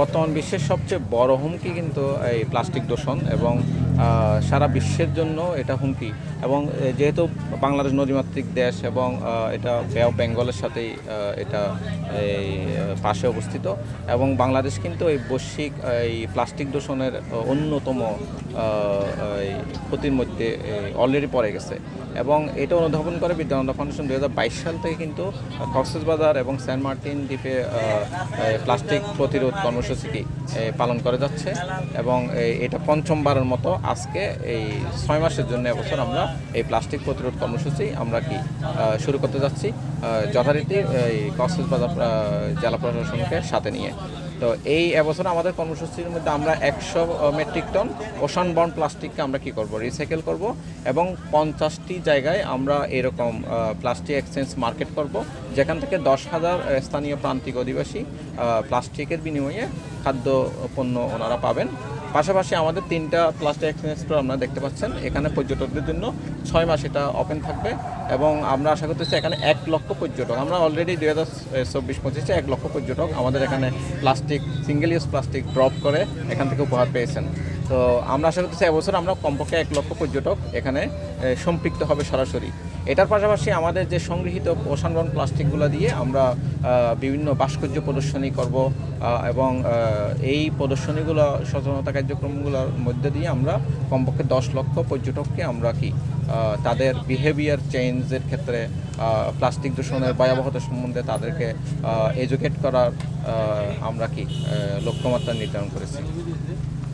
বর্তমান বিশ্বের সবচেয়ে বড় হুমকি কিন্তু এই প্লাস্টিক দূষণ এবং সারা বিশ্বের জন্য এটা হুমকি। এবং যেহেতু বাংলাদেশ নদীমাতৃক দেশ এবং এটা বে অফ বেঙ্গলের সাথেই এটা এই পাশে অবস্থিত এবং বাংলাদেশ কিন্তু এই বৈশ্বিক, এই প্লাস্টিক দূষণের অন্যতম ক্ষতির মধ্যে অলরেডি পড়ে গেছে। এবং এটা অনুধাবন করে বিদ্যানন্দ ফাউন্ডেশন দু হাজার বাইশ সাল থেকে কিন্তু কক্সবাজার এবং সেন্ট মার্টিন দ্বীপে প্লাস্টিক প্রতিরোধ কর্মসূচিটি পালন করে যাচ্ছে এবং এটা পঞ্চমবারের মতো আজকে এই ছয় মাসের জন্য এবছর আমরা এই প্লাস্টিক প্রতিরোধ কর্মসূচি আমরা কি শুরু করতে যাচ্ছি যথারীতি এই কক্সবাজার জেলা প্রশাসনকে সাথে নিয়ে। তো এই এবছর আমাদের কর্মসূচির মধ্যে আমরা একশো মেট্রিক টন ওশান বন প্লাস্টিককে আমরা কি করব? রিসাইকেল করব এবং পঞ্চাশটি জায়গায় আমরা এরকম প্লাস্টিক এক্সচেঞ্জ মার্কেট করব, যেখান থেকে দশ হাজার স্থানীয় প্রান্তিক অধিবাসী প্লাস্টিকের বিনিময়ে খাদ্য, পণ্য ওনারা পাবেন। পাশাপাশি আমাদের তিনটা প্লাস্টিক এক্সচেঞ্জ স্টোর আপনারা দেখতে পাচ্ছেন। এখানে পর্যটকদের জন্য ছয় মাস এটা ওপেন থাকবে এবং আমরা আশা করতেছি এখানে এক লক্ষ পর্যটক, আমরা অলরেডি দুই হাজার চব্বিশ পঁচিশে এক লক্ষ পর্যটক আমাদের এখানে plastic single use plastic drop করে এখান থেকে উপহার পেয়েছেন। তো আমরা আশা করতেছি এবছর আমরা কমপক্ষে এক লক্ষ পর্যটক এখানে সম্পৃক্ত হবে সরাসরি। এটার পাশাপাশি আমাদের যে সংগৃহীত ওশানবন প্লাস্টিকগুলো দিয়ে আমরা বিভিন্ন ভাস্কর্য প্রদর্শনী করব এবং এই প্রদর্শনীগুলো, সচেতনতা কার্যক্রমগুলোর মধ্যে দিয়ে আমরা কমপক্ষে দশ লক্ষ পর্যটককে আমরা কি তাদের বিহেভিয়ার চেঞ্জের ক্ষেত্রে প্লাস্টিক দূষণের ভয়াবহতা সম্বন্ধে তাদেরকে এডুকেট করার আমরা কি লক্ষ্যমাত্রা নির্ধারণ করেছি।